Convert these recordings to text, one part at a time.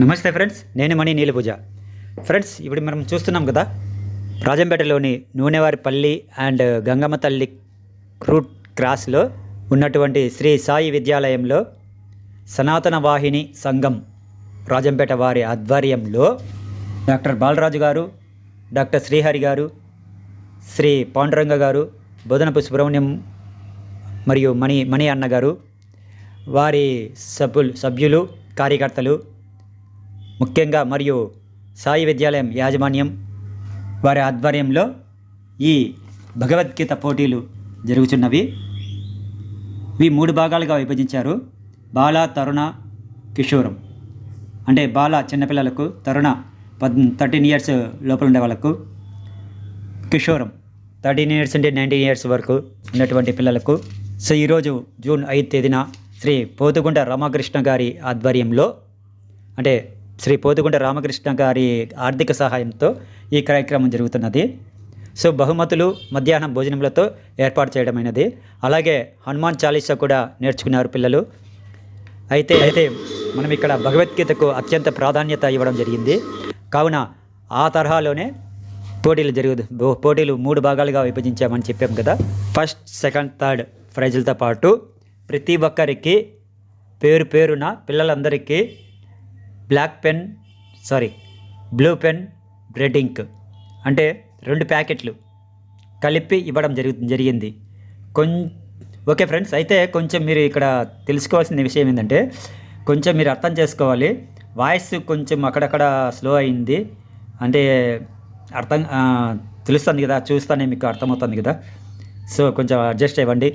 నమస్తే ఫ్రెండ్స్ నేను మణి నీలపూజ. ఫ్రెండ్స్ ఇప్పుడు మనం చూస్తున్నాం కదా రాజంపేటలోని నూనెవారిపల్లి అండ్ గంగమ్మ తల్లి రూట్ క్రాస్లో ఉన్నటువంటి శ్రీ సాయి విద్యాలయంలో సనాతన వాహిని సంఘం రాజంపేట వారి ఆధ్వర్యంలో డాక్టర్ బాలరాజు గారు డాక్టర్ శ్రీహరి గారు శ్రీ పాండురంగ గారు బోధనపు సుబ్రహ్మణ్యం మరియు మణి మణి అన్న గారు వారి సభ్యులు సభ్యులు కార్యకర్తలు ముఖ్యంగా మరియు సాయి విద్యాలయం యాజమాన్యం వారి ఆధ్వర్యంలో ఈ భగవద్గీత పోటీలు జరుగుతున్నవి. ఇవి మూడు భాగాలుగా విభజించారు. బాల తరుణ కిషోరం. అంటే బాల చిన్నపిల్లలకు తరుణ పద్ థర్టీన్ ఇయర్స్ లోపల ఉండే వాళ్ళకు కిషోరం థర్టీన్ ఇయర్స్ నుండి నైన్టీన్ ఇయర్స్ వరకు ఉన్నటువంటి పిల్లలకు. సో ఈరోజు జూన్ ఐదు తేదీన శ్రీ పోతుగుంట రామకృష్ణ గారి ఆధ్వర్యంలో అంటే శ్రీ పోతుగుంట రామకృష్ణ గారి ఆర్థిక సహాయంతో ఈ కార్యక్రమం జరుగుతున్నది. సో బహుమతులు మధ్యాహ్నం భోజనములతో ఏర్పాటు చేయడమైనది. అలాగే హనుమాన్ చాలీసా కూడా నేర్చుకున్నారు పిల్లలు. అయితే అయితే మనం ఇక్కడ భగవద్గీతకు అత్యంత ప్రాధాన్యత ఇవ్వడం జరిగింది. కావున ఆ తరహాలోనే పోటీలు జరుగు పోటీలు మూడు భాగాలుగా విభజించామని చెప్పాం కదా. ఫస్ట్ సెకండ్ థర్డ్ ప్రైజులతో పాటు ప్రతి ఒక్కరికి పేరు పేరున పిల్లలందరికీ black pen sorry blue pen red ink అంటే రెండు ప్యాకెట్లు కలిపి ఇవ్వడం జరుగు జరిగింది. కొం ఓకే ఫ్రెండ్స్ అయితే కొంచెం మీరు ఇక్కడ తెలుసుకోవాల్సిన విషయం ఏంటంటే కొంచెం మీరు అర్థం చేసుకోవాలి. వాయిస్ కొంచెం అక్కడక్కడ స్లో అయింది. అంటే అర్థం తెలుస్తుంది కదా చూస్తానే మీకు అర్థమవుతుంది కదా. సో కొంచెం అడ్జస్ట్ అవ్వండి.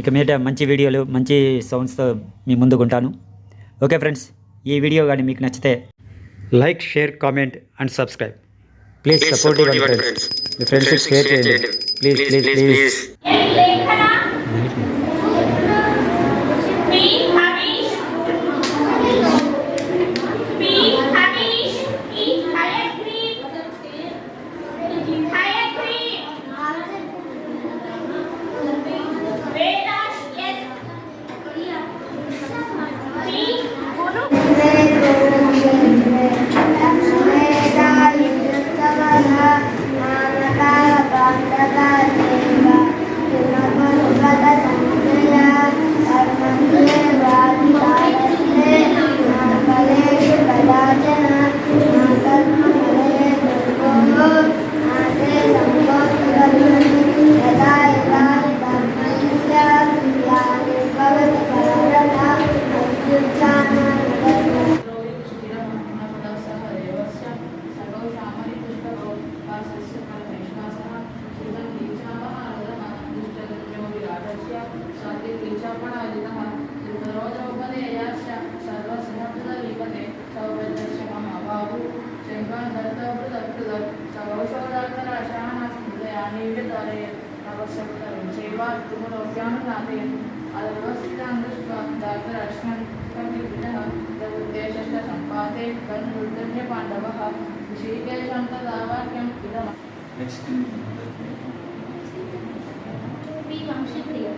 ఇక మీద మంచి వీడియోలు మంచి సౌండ్స్తో మీ ముందుకు ఉంటాను. Okay friends. ఈ వీడియో కానీ మీకు నచ్చితే like share comment and subscribe. Please support ఇవ్వండి ఫ్రెండ్స్. మీ ఫ్రెండ్స్కి షేర్ చేయండి. Please please please. ಮತ್ತೆ ತ್ರಿಚಪಣಾಜಿತಃ ರುದ್ರೋಜೋಪದೇಯಾಶ್ಚ ಸರ್ವಸಮರ್ಥದಲ್ಲಿಪತೆ ಸೌಭದ್ರಕ್ಷಮಂ ಅಭಾವು ಶಂಕರದತ್ತೃದೃದಕ್ ಸೌಷೋದಾಕರಾಶಾನ ಹೃದಯಾನೀವ್ಯತಾರಯತ್ ಅವಶ್ಯಕತರಂ ಚೈವಾತ್ಮಲೋಕ್ಯಾನುನಾಥಯನ್ अदर्वस्थितान्दृष्ट्वादाकरश्मन्विदः तदुद्देशश्च सम्पादे कन्वृद्धन्यपाण्डवः ऋषिकेशं तदावाक्यम् इदम् नेक्स्ट् वंशक्रिया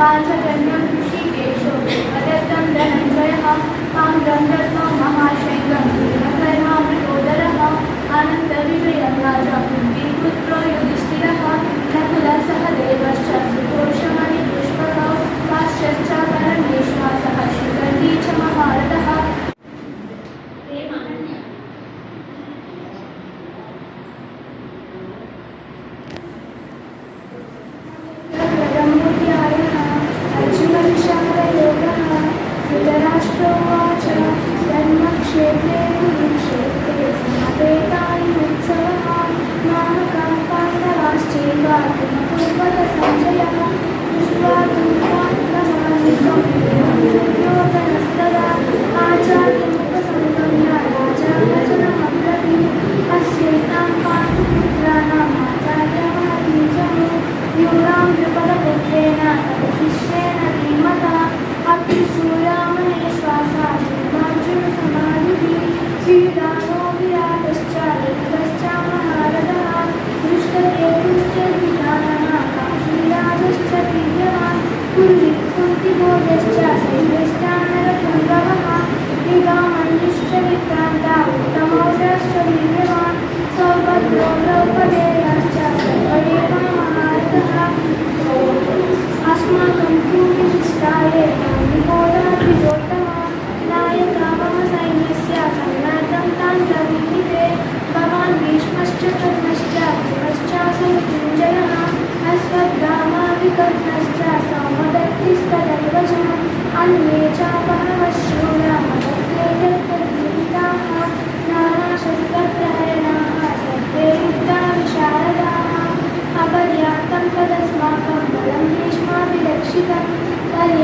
बालचन्द्रं ऋषिकेशो प्रदत्तं धनञ्जयः तां गन्धर्वो महाशैकं भीमकर्मामृगोदरः अनन्तविजयं राजा विपुत्रो युधिष्ठिरः नकुलसह देवश्च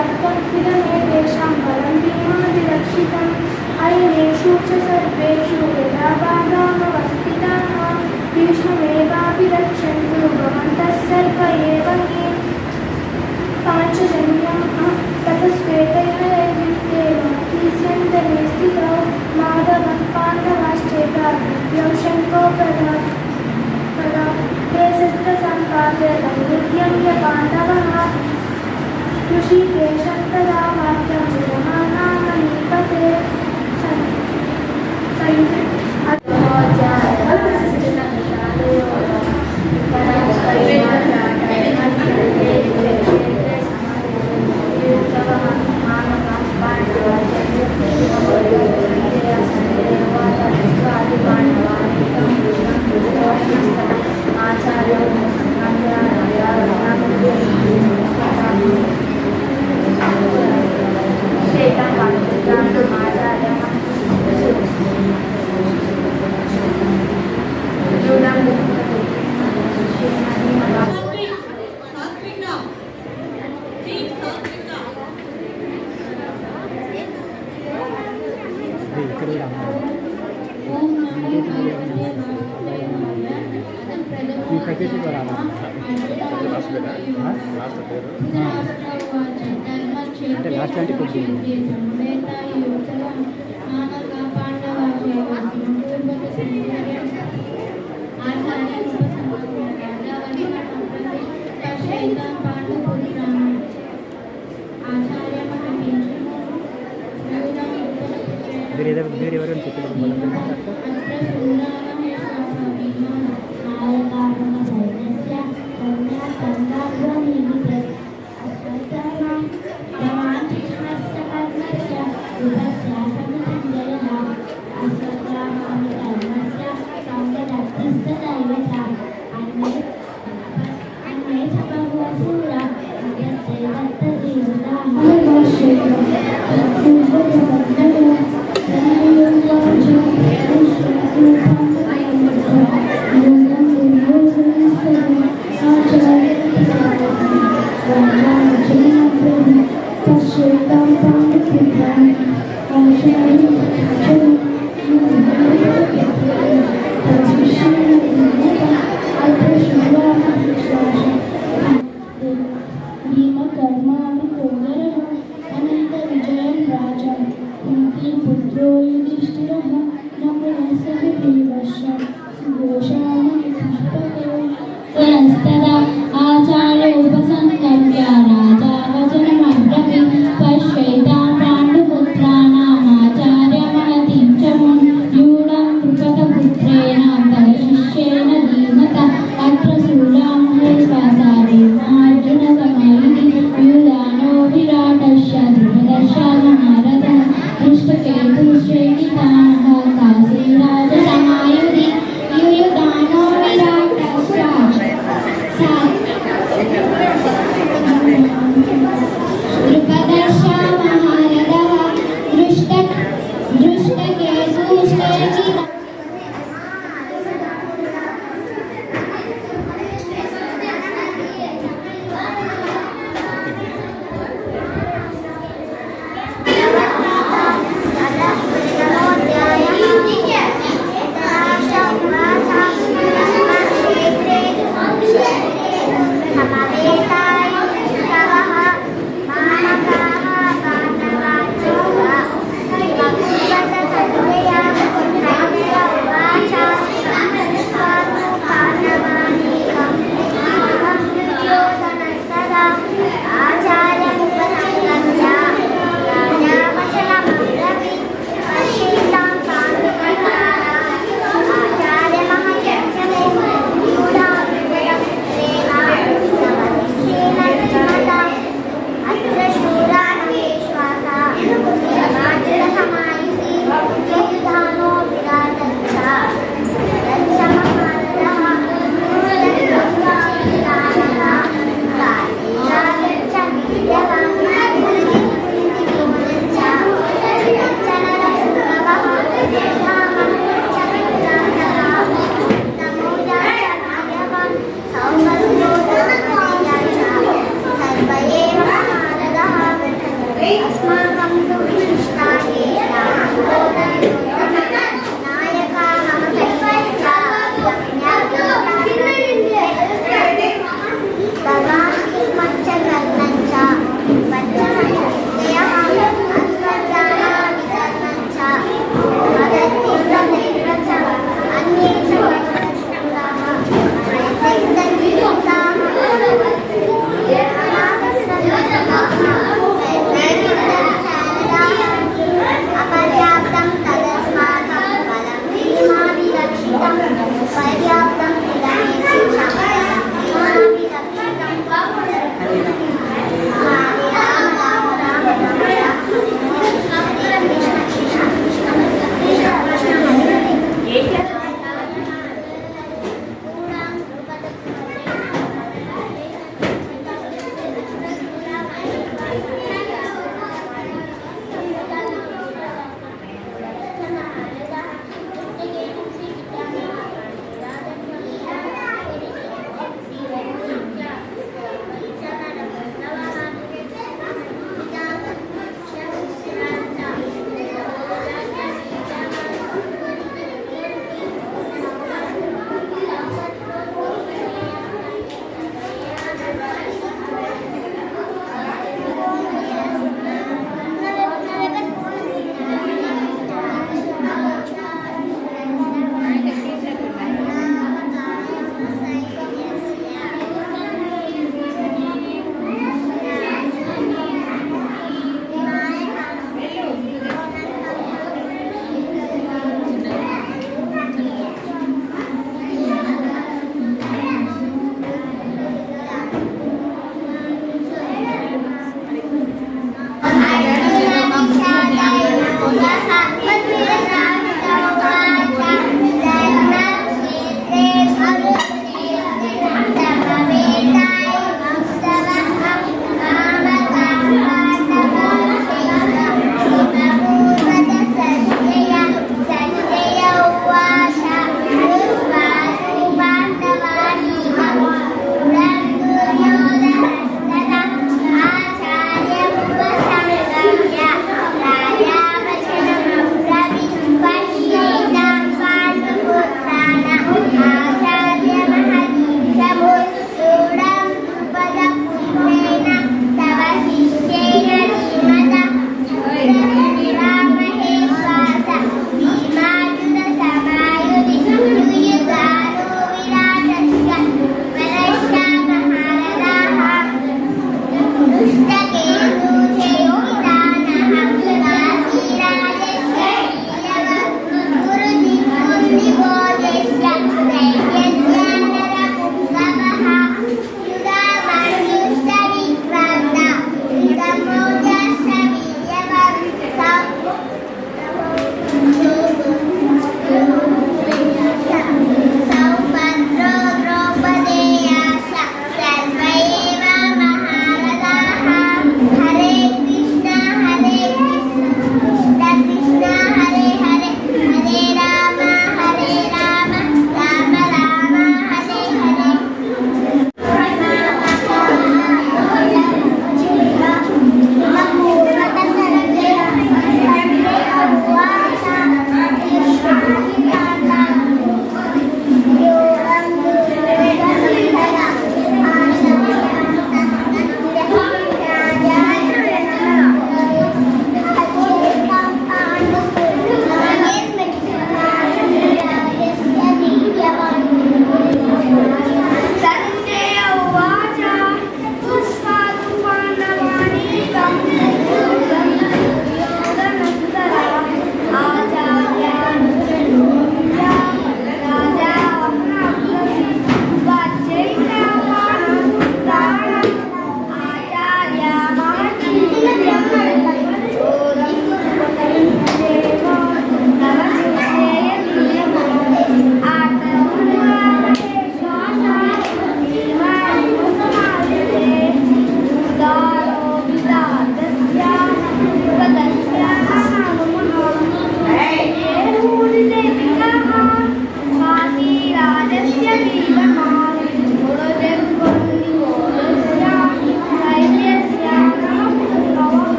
यत्तद्विदमे तेषां बलं धीमातिरक्षितम् अयनेषु च सर्वेषु यदा बाधामवस्थिताः भीष्ममेवाभिरक्षन्तु भवन्तः सर्व एव हि पाञ्चजन्यं तत श्वेतैर्यन्ते स्थितौ माधवः पाण्डवाश्चेत यौ शङ्को प्रदा प्रदा ते शस्त्रसम्पाद्य नैवेद्यं य पाण्डवः ऋषिके शब्ददा वाक्यं विरमानामनिपते संयुक्त మీరు ఏదో మీరు ఎవరైనా చెప్పిన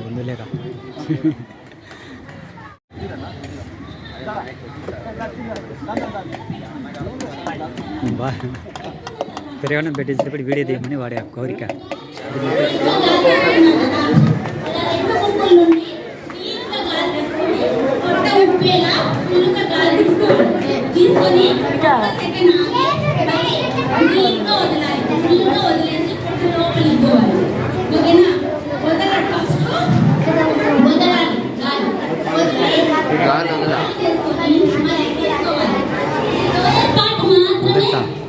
ముందులేరా బా పెరగడం పెట్టేసేటప్పుడు వీడియో తీయమని వాడి కోరిక ఓకేనా 各位来宾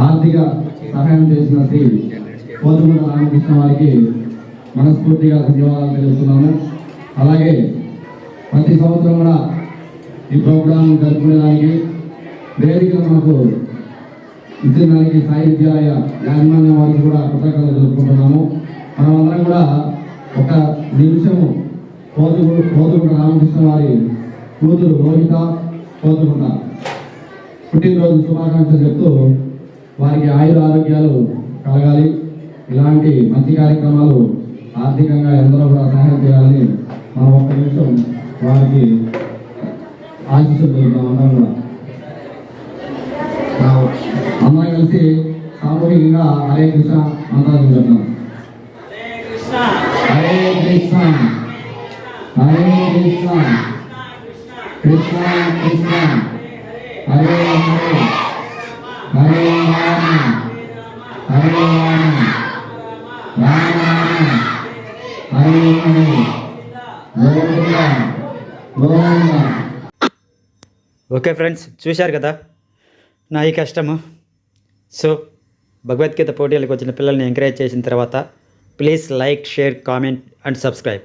ఆర్థిక సహాయం చేసిన శ్రీ కోతుమూల రామకృష్ణ వారికి మనస్ఫూర్తిగా ధన్యవాదాలు తెలుపుతున్నాము. అలాగే ప్రతి సంవత్సరం కూడా ఈ ప్రోగ్రాం జరుపుకునేదానికి వేదిక మనకు ఇచ్చిన సాహిత్యాలయ సాయి యాజమాన్యం వారికి కూడా కృతజ్ఞతలు తెలుపుకుంటున్నాము. మనమందరం కూడా ఒక నిమిషము కోతుగు కోతుడు రామకృష్ణ వారి కూతురు రోహిత కోతుగుంట పుట్టినరోజు శుభాకాంక్షలు చెప్తూ వారికి ఆయుర ఆరోగ్యాలు కలగాలి. ఇలాంటి మంచి కార్యక్రమాలు ఆర్థికంగా ఎందరో కూడా సహాయం చేయాలని మనం ఒక్క నిమిషం వారికి ఆశిస్సులు తెలుపుతాం అందరం కూడా. అందరం కలిసి సామూహికంగా హరే కృష్ణ మంత్రాలు చెప్తాం హరే కృష్ణ. హరే కృష్ణ. కృష్ణ కృష్ణ హరే హరే హరే రామ హరే రామ రామ రామ హరే హరే గోవింద గోవింద ఓకే ఫ్రెండ్స్ చూశారు కదా? నా ఈ కష్టము. సో భగవద్గీత పోటీలకు వచ్చిన పిల్లల్ని ఎంకరేజ్ చేసిన తర్వాత please like share comment and subscribe